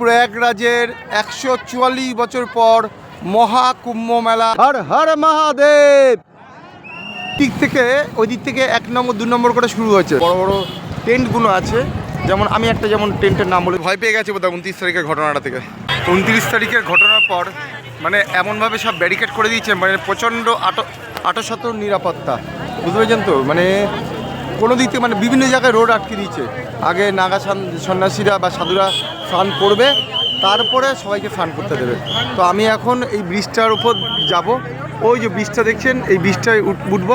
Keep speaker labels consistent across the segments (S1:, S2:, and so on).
S1: প্রয়াগরাজের একশো চুয়াল্লিশ বছর পর মহাকুম্ভ মেলা হর হর মহাদেব দিক থেকে ওই দিক থেকে এক নম্বর দু নম্বর করে শুরু হয়েছে বড় বড় টেন্টগুলো আছে যেমন আমি একটা যেমন টেন্টের নাম বলি ভয় পেয়ে গেছে বোধহয় উনত্রিশ তারিখের ঘটনাটা থেকে উনত্রিশ তারিখের ঘটনার পর মানে এমনভাবে সব ব্যারিকেড করে দিয়েছে মানে প্রচণ্ড আটো আটশত নিরাপত্তা বুঝতে পেরেছেন তো মানে কোনো দিক থেকে মানে বিভিন্ন জায়গায় রোড আটকে দিয়েছে আগে নাগা সন্ন্যাসীরা বা সাধুরা স্নান করবে তারপরে সবাইকে স্নান করতে দেবে তো আমি এখন এই ব্রিজটার উপর যাব ওই যে ব্রিজটা দেখছেন এই ব্রিজটায় উঠব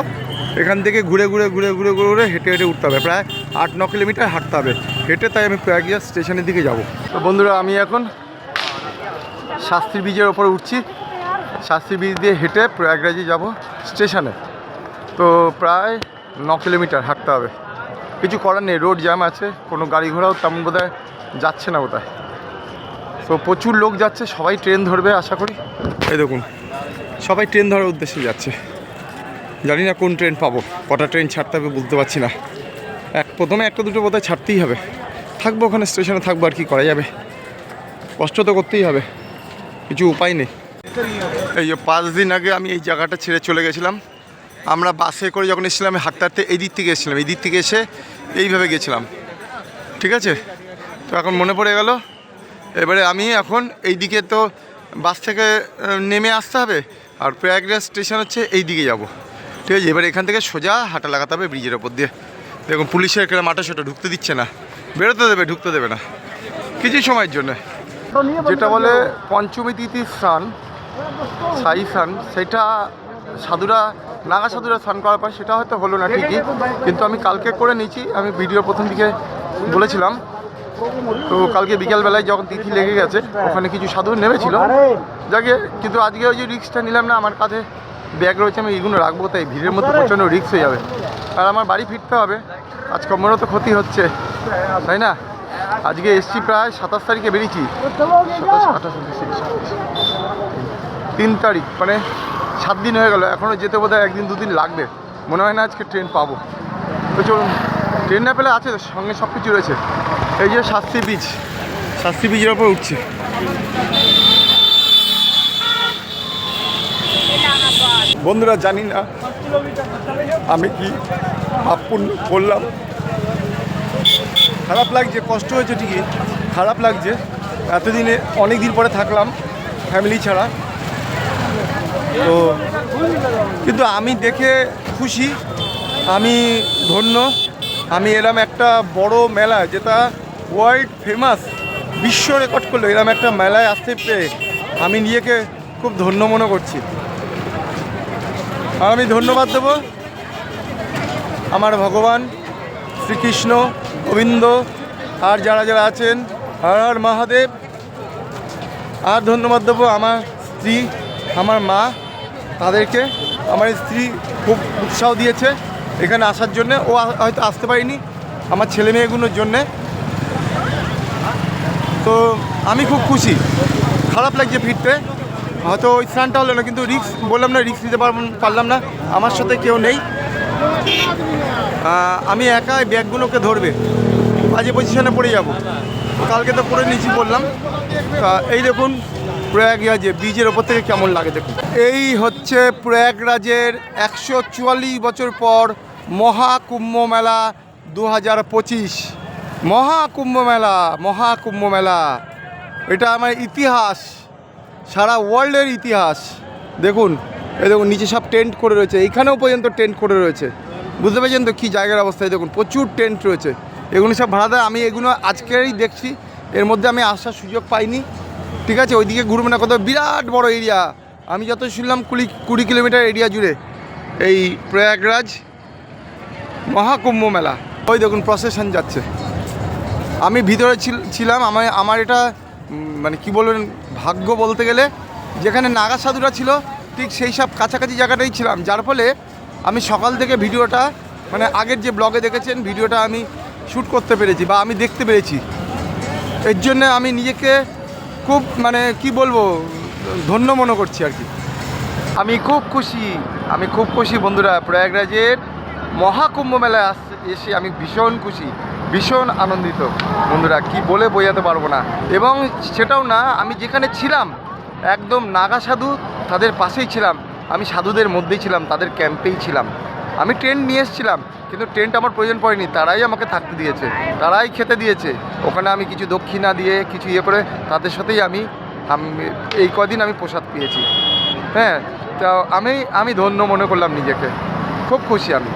S1: এখান থেকে ঘুরে ঘুরে ঘুরে ঘুরে ঘুরে ঘুরে হেঁটে হেঁটে উঠতে হবে প্রায় আট ন কিলোমিটার হাঁটতে হবে হেঁটে তাই আমি প্রয়াগিয়া স্টেশনের দিকে যাব তো বন্ধুরা আমি এখন শাস্ত্রী ব্রিজের ওপরে উঠছি শাস্ত্রী ব্রিজ দিয়ে হেঁটে প্রয়াগরাজে যাব স্টেশনে তো প্রায় ন কিলোমিটার হাঁটতে হবে কিছু করার নেই রোড জ্যাম আছে কোনো গাড়ি ঘোড়াও তেমন বোধ যাচ্ছে না কোথায় তো প্রচুর লোক যাচ্ছে সবাই ট্রেন ধরবে আশা করি এই দেখুন সবাই ট্রেন ধরার উদ্দেশ্যে যাচ্ছে জানি না কোন ট্রেন পাবো কটা ট্রেন ছাড়তে হবে বুঝতে পারছি না এক প্রথমে একটা দুটো বোধহয় ছাড়তেই হবে থাকবো ওখানে স্টেশনে থাকবো আর কি করা যাবে কষ্ট তো করতেই হবে কিছু উপায় নেই এই যে পাঁচ দিন আগে আমি এই জায়গাটা ছেড়ে চলে গেছিলাম আমরা বাসে করে যখন এসেছিলাম হাঁটতে এই দিক থেকে এসেছিলাম এই দিক থেকে এসে এইভাবে গেছিলাম ঠিক আছে তো এখন মনে পড়ে গেল এবারে আমি এখন এই দিকে তো বাস থেকে নেমে আসতে হবে আর প্রয়াগরাজ স্টেশন হচ্ছে এই দিকে যাব ঠিক আছে এবার এখান থেকে সোজা হাঁটা লাগাতে হবে ব্রিজের ওপর দিয়ে দেখুন পুলিশের কেনা মাঠে সেটা ঢুকতে দিচ্ছে না বেরোতে দেবে ঢুকতে দেবে না কিছু সময়ের জন্য যেটা বলে পঞ্চমী তিথির স্নান সাই স্নান সেটা সাধুরা নাগা সাধুরা স্নান করার পর সেটা হয়তো হলো না ঠিকই কিন্তু আমি কালকে করে নিয়েছি আমি ভিডিও প্রথম দিকে বলেছিলাম তো কালকে বিকালবেলায় যখন তিথি লেগে গেছে ওখানে কিছু সাধু নেমেছিল যাকে কিন্তু আজকে ওই যে রিক্সটা নিলাম না আমার কাছে ব্যাগ রয়েছে আমি এগুলো রাখবো তাই ভিড়ের মধ্যে প্রচণ্ড রিক্স হয়ে যাবে আর আমার বাড়ি ফিরতে হবে কাজকর্মেরও তো ক্ষতি হচ্ছে তাই না আজকে এসছি প্রায় সাতাশ তারিখে বেরিয়েছি সাতাশ আঠাশ তিন তারিখ মানে সাত দিন হয়ে গেল এখনও যেতে বোধ হয় একদিন দুদিন লাগবে মনে হয় না আজকে ট্রেন পাবো তো চলুন ট্রেন না পেলে আছে সঙ্গে সব কিছু রয়েছে এই যে শাস্তি বীজ শাস্তি বীজের ওপর উঠছি বন্ধুরা জানি না আমি কি আপূর্ণ করলাম খারাপ লাগছে কষ্ট হয়েছে ঠিকই খারাপ লাগছে এতদিনে অনেক দিন পরে থাকলাম ফ্যামিলি ছাড়া তো কিন্তু আমি দেখে খুশি আমি ধন্য আমি এরম একটা বড় মেলা যেটা ওয়ার্ল্ড ফেমাস বিশ্ব রেকর্ড করলো এরম একটা মেলায় আসতে পেরে আমি নিজেকে খুব ধন্য মনে করছি আর আমি ধন্যবাদ দেব আমার ভগবান শ্রীকৃষ্ণ গোবিন্দ আর যারা যারা আছেন হর হর মহাদেব আর ধন্যবাদ দেবো আমার স্ত্রী আমার মা তাদেরকে আমার স্ত্রী খুব উৎসাহ দিয়েছে এখানে আসার জন্যে ও হয়তো আসতে পারিনি আমার ছেলে মেয়েগুলোর জন্যে তো আমি খুব খুশি খারাপ লাগছে ফিরতে হয়তো ওই স্নানটা হলো না কিন্তু রিক্স বললাম না রিক্স নিতে পারলাম না আমার সাথে কেউ নেই আমি একাই ব্যাগগুলোকে ধরবে বাজে পজিশনে পড়ে যাব কালকে তো পরে নিয়েছি বললাম এই দেখুন প্রয়াগরাজে বীজের ওপর থেকে কেমন লাগে দেখুন এই হচ্ছে প্রয়াগরাজের একশো চুয়াল্লিশ বছর পর মহাকুম্ভ মেলা দু হাজার পঁচিশ মহাকুম্ভ মেলা মহাকুম্ভ মেলা এটা আমার ইতিহাস সারা ওয়ার্ল্ডের ইতিহাস দেখুন এই দেখুন নিচে সব টেন্ট করে রয়েছে এইখানেও পর্যন্ত টেন্ট করে রয়েছে বুঝতে পেরেছেন তো কী জায়গার অবস্থায় দেখুন প্রচুর টেন্ট রয়েছে এগুলো সব ভাড়া দেয় আমি এগুলো আজকেরই দেখছি এর মধ্যে আমি আসার সুযোগ পাইনি ঠিক আছে ওইদিকে ঘুরবে না কত বিরাট বড় এরিয়া আমি যত শুনলাম কুড়ি কুড়ি কিলোমিটার এরিয়া জুড়ে এই প্রয়াগরাজ মহাকুম্ভ মেলা ওই দেখুন প্রসেশন যাচ্ছে আমি ভিতরে ছিলাম আমার আমার এটা মানে কি বলবেন ভাগ্য বলতে গেলে যেখানে নাগা সাধুরা ছিল ঠিক সেই সব কাছাকাছি জায়গাটাই ছিলাম যার ফলে আমি সকাল থেকে ভিডিওটা মানে আগের যে ব্লগে দেখেছেন ভিডিওটা আমি শ্যুট করতে পেরেছি বা আমি দেখতে পেরেছি এর জন্য আমি নিজেকে খুব মানে কি বলবো ধন্য মনে করছি আর কি আমি খুব খুশি আমি খুব খুশি বন্ধুরা প্রয়াগরাজের মহাকুম্ভ মেলায় এসে আমি ভীষণ খুশি ভীষণ আনন্দিত বন্ধুরা কি বলে বোঝাতে পারবো না এবং সেটাও না আমি যেখানে ছিলাম একদম নাগা সাধু তাদের পাশেই ছিলাম আমি সাধুদের মধ্যেই ছিলাম তাদের ক্যাম্পেই ছিলাম আমি ট্রেন নিয়ে এসেছিলাম কিন্তু ট্রেনটা আমার প্রয়োজন পড়েনি তারাই আমাকে থাকতে দিয়েছে তারাই খেতে দিয়েছে ওখানে আমি কিছু দক্ষিণা দিয়ে কিছু ইয়ে করে তাদের সাথেই আমি এই কদিন আমি প্রসাদ পেয়েছি হ্যাঁ তা আমি আমি ধন্য মনে করলাম নিজেকে খুব খুশি আমি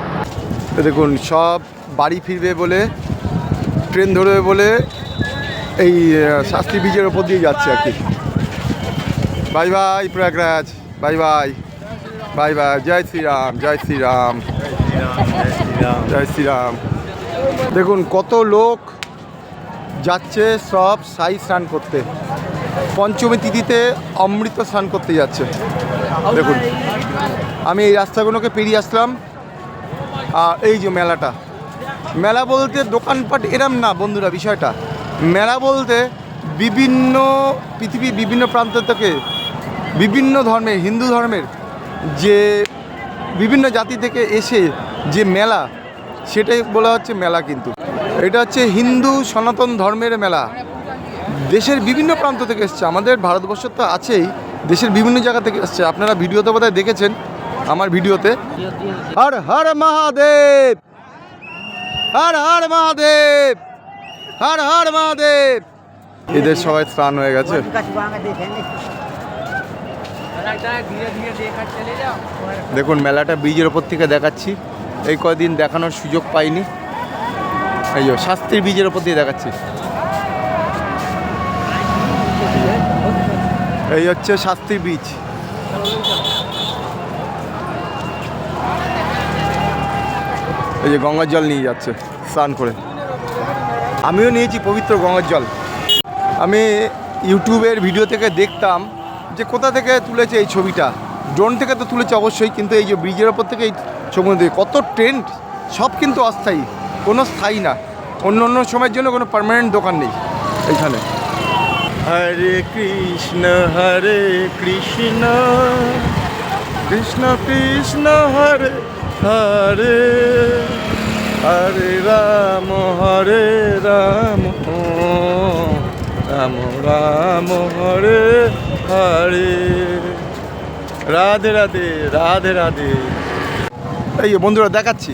S1: দেখুন সব বাড়ি ফিরবে বলে ট্রেন ধরবে বলে এই শাস্তি বীজের ওপর দিয়ে যাচ্ছে আর কি bye bye Prayagraj bye bye bye bye জয় শ্রীরাম জয় শ্রীরাম জয় শ্রীরাম দেখুন কত লোক যাচ্ছে সব সাই স্নান করতে পঞ্চমী তিথিতে অমৃত স্নান করতে যাচ্ছে দেখুন আমি এই রাস্তাগুলোকে পেরিয়ে আসলাম আর এই যে মেলাটা মেলা বলতে দোকানপাট এরম না বন্ধুরা বিষয়টা মেলা বলতে বিভিন্ন পৃথিবীর বিভিন্ন প্রান্ত থেকে বিভিন্ন ধর্মের হিন্দু ধর্মের যে বিভিন্ন জাতি থেকে এসে যে মেলা সেটাই বলা হচ্ছে মেলা কিন্তু এটা হচ্ছে হিন্দু সনাতন ধর্মের মেলা দেশের বিভিন্ন প্রান্ত থেকে এসছে আমাদের ভারতবর্ষ তো আছেই দেশের বিভিন্ন জায়গা থেকে এসছে আপনারা ভিডিওতে বোধহয় দেখেছেন আমার ভিডিওতে হর হর মহাদেব হর হর মহাদেব হর হর মহাদেব এদের সবাই স্নান হয়ে গেছে দেখুন মেলাটা ব্রিজের ওপর থেকে দেখাচ্ছি এই কদিন দেখানোর সুযোগ পাইনি এই শাস্তির ব্রিজের ওপর দিয়ে দেখাচ্ছি এই হচ্ছে শাস্ত্রী বীজ এই যে গঙ্গার জল নিয়ে যাচ্ছে স্নান করে আমিও নিয়েছি পবিত্র গঙ্গার জল আমি ইউটিউবের ভিডিও থেকে দেখতাম যে কোথা থেকে তুলেছে এই ছবিটা ড্রোন থেকে তো তুলেছে অবশ্যই কিন্তু এই যে ব্রিজের ওপর থেকে এই ছবি কত ট্রেন্ড সব কিন্তু অস্থায়ী কোনো স্থায়ী না অন্য অন্য সময়ের জন্য কোনো পারমানেন্ট দোকান নেই এখানে হরে কৃষ্ণ হরে কৃষ্ণ কৃষ্ণ কৃষ্ণ হরে হরে হরে রাম হরে রাম রাম রাম হরে হরে রাধে রাধে রাধে রাধে এই বন্ধুরা দেখাচ্ছি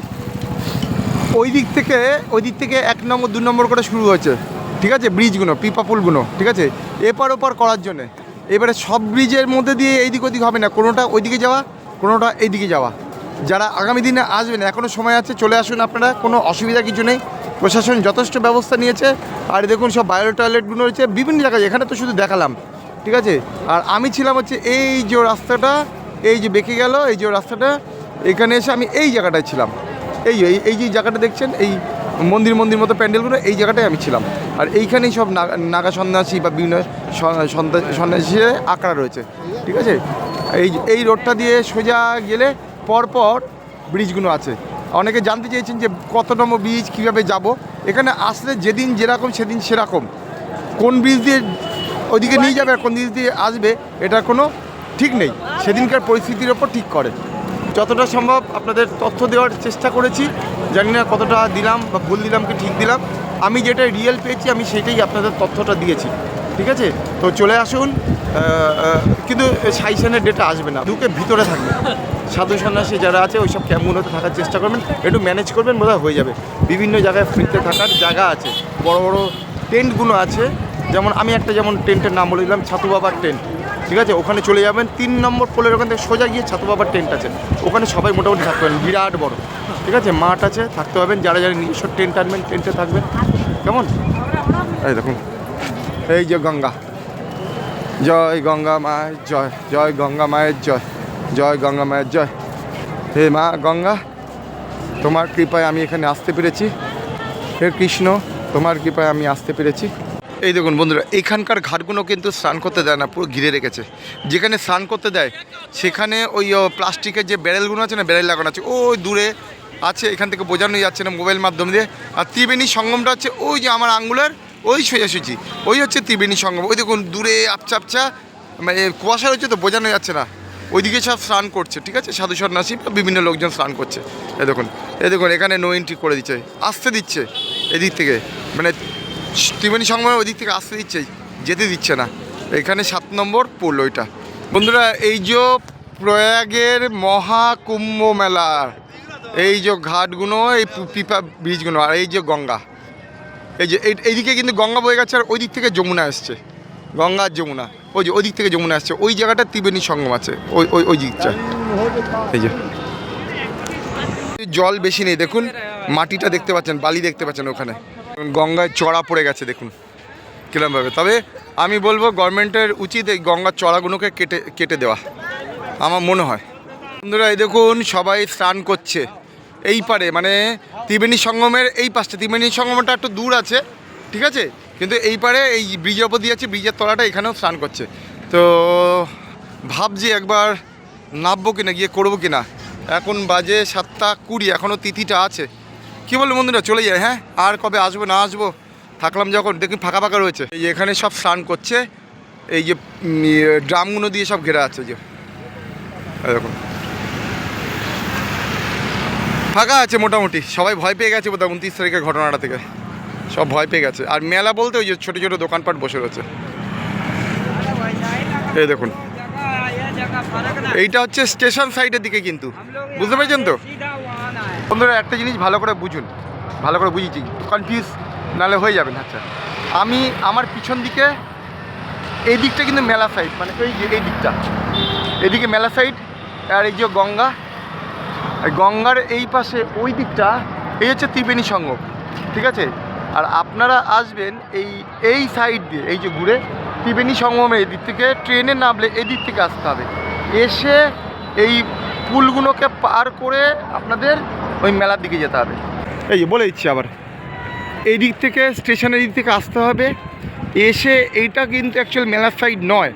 S1: ওই দিক থেকে ওই দিক থেকে এক নম্বর দু নম্বর করে শুরু হয়েছে ঠিক আছে ব্রিজগুলো পিপা পুলগুলো ঠিক আছে এপার ওপার করার জন্যে এবারে সব ব্রিজের মধ্যে দিয়ে এইদিক ওদিক হবে না কোনোটা ওইদিকে যাওয়া কোনোটা এইদিকে যাওয়া যারা আগামী দিনে আসবেন এখনও সময় আছে চলে আসুন আপনারা কোনো অসুবিধা কিছু নেই প্রশাসন যথেষ্ট ব্যবস্থা নিয়েছে আর দেখুন সব বায়ো টয়লেটগুলো রয়েছে বিভিন্ন জায়গায় এখানে তো শুধু দেখালাম ঠিক আছে আর আমি ছিলাম হচ্ছে এই যে রাস্তাটা এই যে বেঁকে গেল এই যে রাস্তাটা এখানে এসে আমি এই জায়গাটায় ছিলাম এই এই যে জায়গাটা দেখছেন এই মন্দির মন্দির মতো প্যান্ডেলগুলো এই জায়গাটায় আমি ছিলাম আর এইখানেই সব নাগা সন্ন্যাসী বা বিভিন্ন সন্ন্যাসী আঁকড়া রয়েছে ঠিক আছে এই এই রোডটা দিয়ে সোজা গেলে পরপর ব্রিজগুলো আছে অনেকে জানতে চেয়েছেন যে কত নম্বর ব্রিজ কীভাবে যাব এখানে আসলে যেদিন যেরকম সেদিন সেরকম কোন ব্রিজ দিয়ে ওইদিকে নিয়ে যাবে কোন দিক দিয়ে আসবে এটা কোনো ঠিক নেই সেদিনকার পরিস্থিতির ওপর ঠিক করে যতটা সম্ভব আপনাদের তথ্য দেওয়ার চেষ্টা করেছি জানি না কতটা দিলাম বা ভুল দিলাম কি ঠিক দিলাম আমি যেটা রিয়েল পেয়েছি আমি সেটাই আপনাদের তথ্যটা দিয়েছি ঠিক আছে তো চলে আসুন কিন্তু সাইসানের ডেটা আসবে না দুকে ভিতরে থাকবে সাধু সন্ন্যাসী যারা আছে ওইসব ক্যাম্পগুলোতে থাকার চেষ্টা করবেন একটু ম্যানেজ করবেন বোধহয় হয়ে যাবে বিভিন্ন জায়গায় ফ্রিতে থাকার জায়গা আছে বড় বড় টেন্টগুলো আছে যেমন আমি একটা যেমন টেন্টের নাম বলে দিলাম ছাতু বাবার টেন্ট ঠিক আছে ওখানে চলে যাবেন তিন নম্বর ফোলের ওখান থেকে সোজা গিয়ে ছাতু বাবার টেন্ট আছে ওখানে সবাই মোটামুটি থাকতে পারেন বিরাট বড় ঠিক আছে মাঠ আছে থাকতে পারবেন যারা যারা নিজস্ব টেন্ট আনবেন টেন্টে থাকবেন কেমন এই দেখুন এই যে গঙ্গা জয় গঙ্গা মায়ের জয় জয় গঙ্গা মায়ের জয় জয় গঙ্গা মায়ের জয় হে মা গঙ্গা তোমার কৃপায় আমি এখানে আসতে পেরেছি হে কৃষ্ণ তোমার কৃপায় আমি আসতে পেরেছি এই দেখুন বন্ধুরা এখানকার ঘাটগুলো কিন্তু স্নান করতে দেয় না পুরো ঘিরে রেখেছে যেখানে স্নান করতে দেয় সেখানে ওই প্লাস্টিকের যে ব্যারেলগুলো আছে না ব্যারেল লাগানো আছে ওই দূরে আছে এখান থেকে বোঝানো যাচ্ছে না মোবাইল মাধ্যম দিয়ে আর ত্রিবেণী সঙ্গমটা হচ্ছে ওই যে আমার আঙ্গুলের ওই সোজাসুচি ওই হচ্ছে ত্রিবেণী সঙ্গম ওই দেখুন দূরে আপচা আপচা মানে কুয়াশা রয়েছে তো বোঝানো যাচ্ছে না ওইদিকে সব স্নান করছে ঠিক আছে সাধু সন্ন্যাসী বা বিভিন্ন লোকজন স্নান করছে এ দেখুন এ দেখুন এখানে নো এন্ট্রি করে দিচ্ছে আসতে দিচ্ছে এদিক থেকে মানে ত্রিবেণী সংগমে ওই দিক থেকে আসতে দিচ্ছে যেতে দিচ্ছে না এখানে সাত নম্বর পোল ওইটা বন্ধুরা এই যে প্রয়াগের মহাকুম্ভ মেলা এই যে ঘাটগুলো এই পিপা ব্রিজগুলো আর এই যে গঙ্গা এই যে এইদিকে কিন্তু গঙ্গা বয়ে গেছে আর ওই দিক থেকে যমুনা আসছে গঙ্গা আর যমুনা ওই যে ওই দিক থেকে যমুনা আসছে ওই জায়গাটা ত্রিবেণী সঙ্গম আছে ওই ওই ওই দিকটা এই যে জল বেশি নেই দেখুন মাটিটা দেখতে পাচ্ছেন বালি দেখতে পাচ্ছেন ওখানে গঙ্গায় চড়া পড়ে গেছে দেখুন কিরমভাবে তবে আমি বলবো গভর্নমেন্টের উচিত এই গঙ্গার চড়াগুলোকে কেটে কেটে দেওয়া আমার মনে হয় বন্ধুরা এই দেখুন সবাই স্নান করছে এই পারে মানে ত্রিবেণী সঙ্গমের এই পাশটা ত্রিবেণী সঙ্গমটা একটু দূর আছে ঠিক আছে কিন্তু এই পারে এই ব্রিজের ওপর দিয়ে আছে ব্রিজের তলাটা এখানেও স্নান করছে তো ভাবছি একবার নামবো কিনা গিয়ে করবো কিনা এখন বাজে সাতটা কুড়ি এখনও তিথিটা আছে কি বলবো বন্ধুরা চলে যায় হ্যাঁ আর কবে আসবো না আসবো থাকলাম যখন দেখি ফাঁকা ফাঁকা রয়েছে এই এখানে সব স্নান করছে এই যে ইয়ে, ড্রামগুলো দিয়ে সব ঘেরা আছে যে এরকম ফাঁকা আছে মোটামুটি সবাই ভয় পেয়ে গেছে বোধহয় উনত্রিশ তারিখের ঘটনাটা থেকে সব ভয় পেয়ে গেছে আর মেলা বলতে ওই যে ছোটো ছোটো দোকানপাট বসে রয়েছে এই দেখুন এইটা হচ্ছে স্টেশন সাইডের দিকে কিন্তু বুঝতে পেরেছেন তো বন্ধুরা একটা জিনিস ভালো করে বুঝুন ভালো করে বুঝেছি কনফিউজ নাহলে হয়ে যাবেন আচ্ছা আমি আমার পিছন দিকে এই দিকটা কিন্তু মেলা সাইড মানে ওই যে এই দিকটা এদিকে মেলা সাইড আর এই যে গঙ্গা গঙ্গার এই পাশে ওই দিকটা এই হচ্ছে ত্রিবেণী সঙ্গম ঠিক আছে আর আপনারা আসবেন এই এই সাইড দিয়ে এই যে ঘুরে ত্রিবেণী সঙ্গমে মানে এদিক থেকে ট্রেনে নামলে এদিক থেকে আসতে হবে এসে এই পুলগুলোকে পার করে আপনাদের ওই মেলার দিকে যেতে হবে এই বলে দিচ্ছি আবার এই দিক থেকে স্টেশনের দিক থেকে আসতে হবে এসে এইটা কিন্তু অ্যাকচুয়াল মেলার সাইড নয়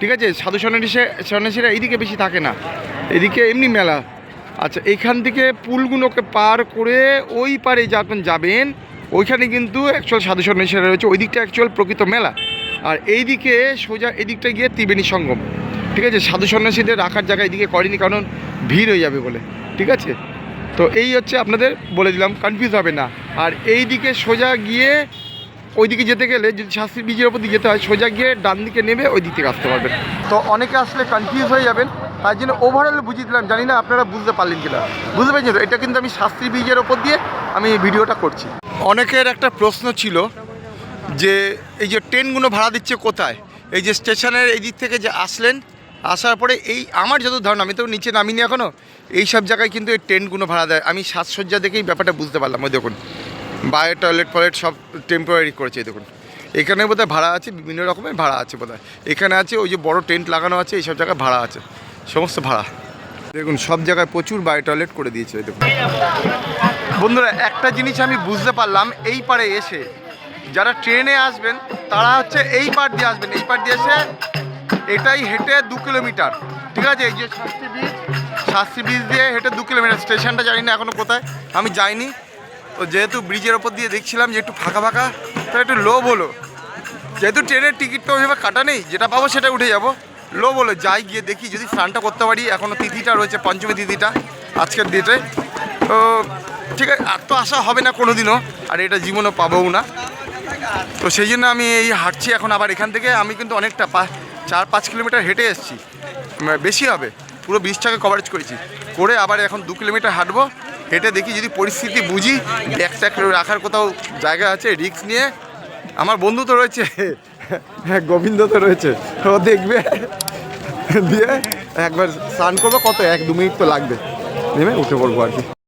S1: ঠিক আছে সাধু সন্ন্যাসী সন্ন্যাসীরা এইদিকে বেশি থাকে না এদিকে এমনি মেলা আচ্ছা এইখান থেকে পুলগুলোকে পার করে ওই পারে যখন যাবেন ওইখানে কিন্তু অ্যাকচুয়াল সাধু সন্ন্যাসীরা রয়েছে ওই দিকটা অ্যাকচুয়াল প্রকৃত মেলা আর এইদিকে সোজা এদিকটা গিয়ে ত্রিবেণী সঙ্গম ঠিক আছে সাধু সন্ন্যাসীদের রাখার জায়গা এদিকে করেনি কারণ ভিড় হয়ে যাবে বলে ঠিক আছে তো এই হচ্ছে আপনাদের বলে দিলাম কনফিউজ হবে না আর এই দিকে সোজা গিয়ে ওই দিকে যেতে গেলে যদি শাস্ত্রী বীজের ওপর দিয়ে যেতে হয় সোজা গিয়ে ডান দিকে নেমে ওই দিক থেকে আসতে পারবেন তো অনেকে আসলে কনফিউজ হয়ে যাবেন তার জন্য ওভারঅল বুঝিয়ে দিলাম জানি না আপনারা বুঝতে পারলেন কিনা বুঝতে পারছেন এটা কিন্তু আমি শাস্ত্রী বীজের ওপর দিয়ে আমি ভিডিওটা করছি অনেকের একটা প্রশ্ন ছিল যে এই যে ট্রেনগুলো ভাড়া দিচ্ছে কোথায় এই যে স্টেশনের এই দিক থেকে যে আসলেন আসার পরে এই আমার যত ধারণা আমি তো নিচে নামিনি এখনও এই সব জায়গায় কিন্তু এই টেন্টগুলো ভাড়া দেয় আমি সাজসজ্জা দেখেই ব্যাপারটা বুঝতে পারলাম ওই দেখুন বাইরে টয়লেট ফয়লেট সব টেম্পোরারি করেছে এই দেখুন এখানে বোধহয় ভাড়া আছে বিভিন্ন রকমের ভাড়া আছে বোধহয় এখানে আছে ওই যে বড় টেন্ট লাগানো আছে এইসব জায়গায় ভাড়া আছে সমস্ত ভাড়া দেখুন সব জায়গায় প্রচুর বায়ো টয়লেট করে দিয়েছে দেখুন বন্ধুরা একটা জিনিস আমি বুঝতে পারলাম এই পারে এসে যারা ট্রেনে আসবেন তারা হচ্ছে এই পার দিয়ে আসবেন এই পার দিয়ে এসে এটাই হেঁটে দু কিলোমিটার ঠিক আছে এই যে শাস্তি বীজ শাস্তি ব্রিজ দিয়ে হেঁটে দু কিলোমিটার স্টেশনটা জানি না এখনও কোথায় আমি যাইনি তো যেহেতু ব্রিজের ওপর দিয়ে দেখছিলাম যে একটু ফাঁকা ফাঁকা তো একটু লোভ হলো যেহেতু ট্রেনের টিকিট তো ওইভাবে কাটা নেই যেটা পাবো সেটা উঠে যাবো লো বলো যাই গিয়ে দেখি যদি স্নানটা করতে পারি এখনও তিথিটা রয়েছে পঞ্চমী তিথিটা আজকের দিতে তো ঠিক আছে আর তো আশা হবে না কোনো দিনও আর এটা জীবনও পাবও না তো সেই জন্য আমি এই হাঁটছি এখন আবার এখান থেকে আমি কিন্তু অনেকটা পা চার পাঁচ কিলোমিটার হেঁটে এসেছি বেশি হবে পুরো বিশটাকে কভারেজ করেছি করে আবার এখন দু কিলোমিটার হাঁটবো হেঁটে দেখি যদি পরিস্থিতি বুঝি ব্যাগ ট্যাগ রাখার কোথাও জায়গা আছে রিক্স নিয়ে আমার বন্ধু তো রয়েছে হ্যাঁ গোবিন্দ তো রয়েছে ও দেখবে দিয়ে একবার স্নান করবো কত এক দু মিনিট তো লাগবে নেমে উঠে পড়বো আর কি